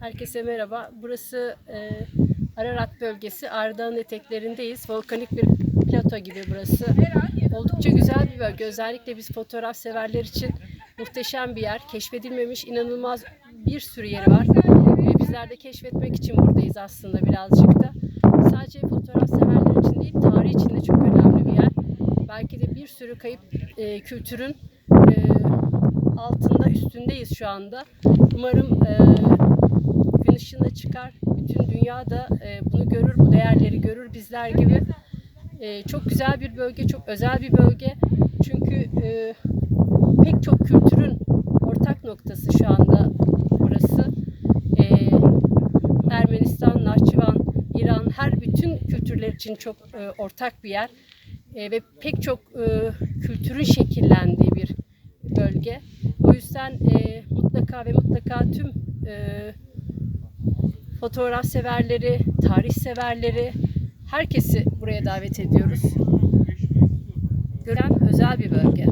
Herkese merhaba. Burası e, Ararat bölgesi. Ardağın eteklerindeyiz. Volkanik bir plato gibi burası. Oldukça güzel bir bölge. Özellikle biz fotoğraf severler için muhteşem bir yer. Keşfedilmemiş inanılmaz bir sürü yeri var. Ve bizler de keşfetmek için buradayız aslında birazcık da. Sadece fotoğraf severler için değil, tarih için de çok önemli bir yer. Belki de bir sürü kayıp e, kültürün e, altında, üstündeyiz şu anda. Umarım e, gün ışığına çıkar. Bütün dünya da e, bunu görür, bu değerleri görür bizler gibi. E, çok güzel bir bölge, çok özel bir bölge. Çünkü e, pek çok kültürün ortak noktası şu anda burası. Ermenistan, Nahçıvan, İran, her bütün kültürler için çok ortak bir yer. Ve pek çok kültürün şekillendiği bir bölge. O yüzden e, mutlaka ve mutlaka tüm e, fotoğraf severleri, tarih severleri, herkesi buraya davet ediyoruz. Gören özel bir bölge.